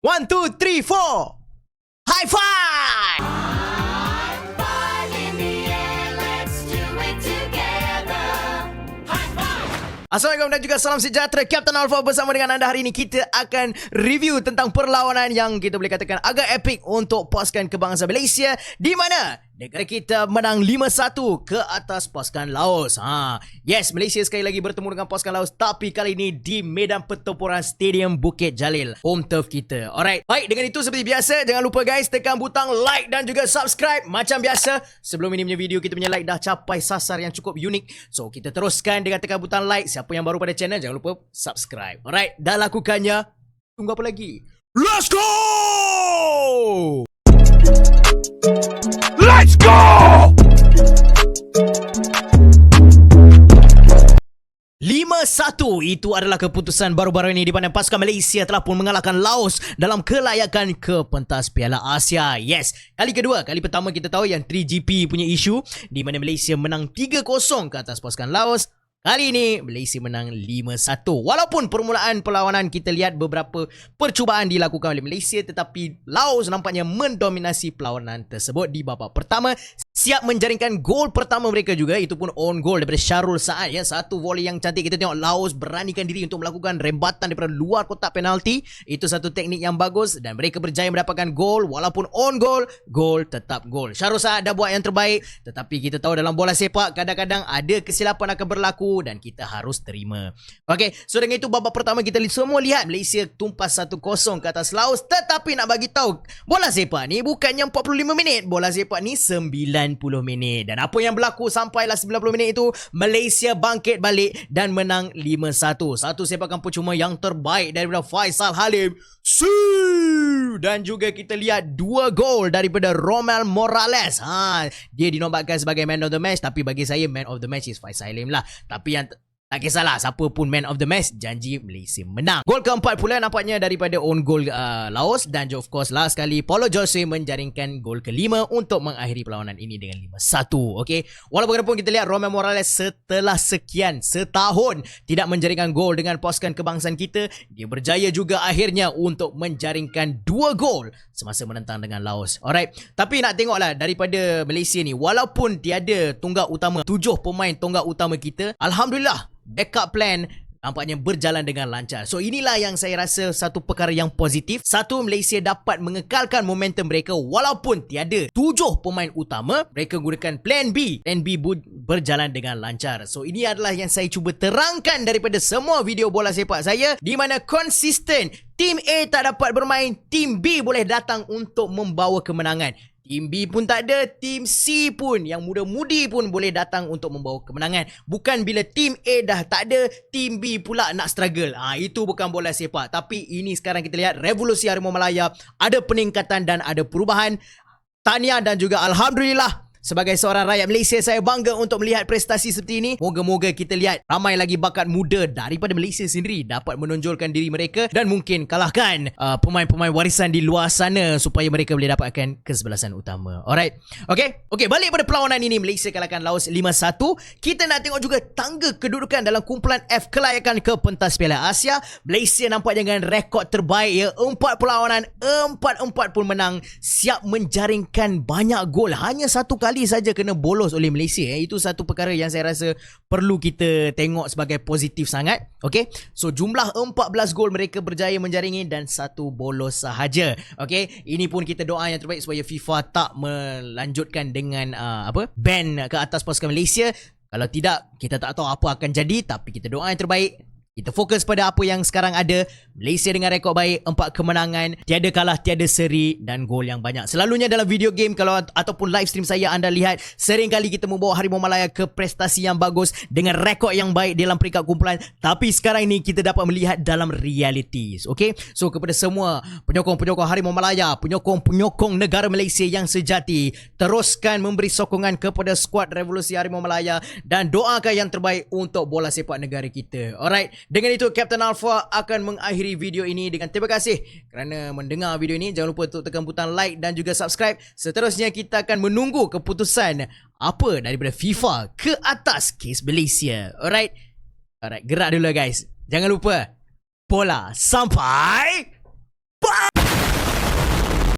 One, two, three, four. High five! Assalamualaikum dan juga salam sejahtera Captain Alpha bersama dengan anda hari ini kita akan review tentang perlawanan yang kita boleh katakan agak epic untuk pasukan kebangsaan Malaysia di mana negara kita menang 5-1 ke atas pasukan Laos. Ha, yes, Malaysia sekali lagi bertemu dengan pasukan Laos tapi kali ini di Medan Pertempuran Stadium Bukit Jalil, home turf kita. Alright, baik dengan itu seperti biasa jangan lupa guys tekan butang like dan juga subscribe macam biasa. Sebelum ini punya video kita punya like dah capai sasar yang cukup unik. So kita teruskan dengan tekan butang like. Siapa yang baru pada channel jangan lupa subscribe. Alright, dah lakukannya. Tunggu apa lagi? Let's go! Satu itu adalah keputusan baru-baru ini di mana pasukan Malaysia telah pun mengalahkan Laos dalam kelayakan ke pentas Piala Asia. Yes, kali kedua, kali pertama kita tahu yang 3GP punya isu di mana Malaysia menang 3-0 ke atas pasukan Laos. Kali ini Malaysia menang 5-1. Walaupun permulaan perlawanan kita lihat beberapa percubaan dilakukan oleh Malaysia tetapi Laos nampaknya mendominasi perlawanan tersebut di babak pertama siap menjaringkan gol pertama mereka juga. Itu pun on goal daripada Syarul Saad ya. Satu volley yang cantik. Kita tengok Laos beranikan diri untuk melakukan rembatan daripada luar kotak penalti. Itu satu teknik yang bagus dan mereka berjaya mendapatkan gol. Walaupun on goal gol tetap gol. Syarul Saad dah buat yang terbaik. Tetapi kita tahu dalam bola sepak kadang-kadang ada kesilapan akan berlaku dan kita harus terima. Okey, so dengan itu babak pertama kita semua lihat Malaysia tumpas 1-0 ke atas Laos. Tetapi nak bagi tahu bola sepak ni bukannya 45 minit. Bola sepak ni 90 minit. Dan apa yang berlaku sampailah 90 minit itu Malaysia bangkit balik dan menang 5-1 satu. Sepakan percuma yang terbaik daripada Faisal Halim. Su dan juga kita lihat dua gol daripada Romel Morales. Ha dia dinobatkan sebagai man of the match tapi bagi saya man of the match is Faisal Halim lah. Tapi yang tak kisahlah siapa pun man of the match janji Malaysia menang. Gol keempat pula nampaknya daripada own goal uh, Laos dan of course last sekali Paulo Jose menjaringkan gol kelima untuk mengakhiri perlawanan ini dengan 5-1. Okey. Walaupun pun kita lihat Romel Morales setelah sekian setahun tidak menjaringkan gol dengan pasukan kebangsaan kita, dia berjaya juga akhirnya untuk menjaringkan dua gol semasa menentang dengan Laos. Alright. Tapi nak tengoklah daripada Malaysia ni walaupun tiada tunggak utama, tujuh pemain tunggak utama kita, alhamdulillah backup plan nampaknya berjalan dengan lancar. So inilah yang saya rasa satu perkara yang positif. Satu, Malaysia dapat mengekalkan momentum mereka walaupun tiada tujuh pemain utama. Mereka gunakan plan B. Plan B berjalan dengan lancar. So ini adalah yang saya cuba terangkan daripada semua video bola sepak saya. Di mana konsisten. Tim A tak dapat bermain. Tim B boleh datang untuk membawa kemenangan. Tim B pun tak ada, tim C pun yang muda-mudi pun boleh datang untuk membawa kemenangan. Bukan bila tim A dah tak ada, tim B pula nak struggle. Ah ha, itu bukan bola sepak. Tapi ini sekarang kita lihat revolusi Harimau Malaya ada peningkatan dan ada perubahan. Tahniah dan juga alhamdulillah Sebagai seorang rakyat Malaysia, saya bangga untuk melihat prestasi seperti ini. Moga-moga kita lihat ramai lagi bakat muda daripada Malaysia sendiri dapat menonjolkan diri mereka dan mungkin kalahkan uh, pemain-pemain warisan di luar sana supaya mereka boleh dapatkan kesebelasan utama. Alright. Okay. Okay, balik pada perlawanan ini. Malaysia kalahkan Laos 5-1. Kita nak tengok juga tangga kedudukan dalam kumpulan F kelayakan ke pentas Piala Asia. Malaysia nampak dengan rekod terbaik ya. Empat perlawanan, empat-empat pun menang. Siap menjaringkan banyak gol. Hanya satu kali kali saja kena bolos oleh Malaysia eh. Itu satu perkara yang saya rasa perlu kita tengok sebagai positif sangat. Okay. So jumlah 14 gol mereka berjaya menjaringi dan satu bolos sahaja. Okay. Ini pun kita doa yang terbaik supaya FIFA tak melanjutkan dengan uh, apa ban ke atas pasukan Malaysia. Kalau tidak, kita tak tahu apa akan jadi tapi kita doa yang terbaik kita fokus pada apa yang sekarang ada. Malaysia dengan rekod baik, empat kemenangan, tiada kalah, tiada seri dan gol yang banyak. Selalunya dalam video game kalau ataupun live stream saya anda lihat sering kali kita membawa Harimau Malaya ke prestasi yang bagus dengan rekod yang baik dalam peringkat kumpulan. Tapi sekarang ini kita dapat melihat dalam realities. Okay? So kepada semua penyokong-penyokong Harimau Malaya, penyokong-penyokong negara Malaysia yang sejati, teruskan memberi sokongan kepada skuad Revolusi Harimau Malaya dan doakan yang terbaik untuk bola sepak negara kita. Alright? Dengan itu Captain Alpha akan mengakhiri video ini dengan terima kasih kerana mendengar video ini. Jangan lupa untuk tekan butang like dan juga subscribe. Seterusnya kita akan menunggu keputusan apa daripada FIFA ke atas kes Malaysia. Alright. Alright, gerak dulu guys. Jangan lupa bola sampai!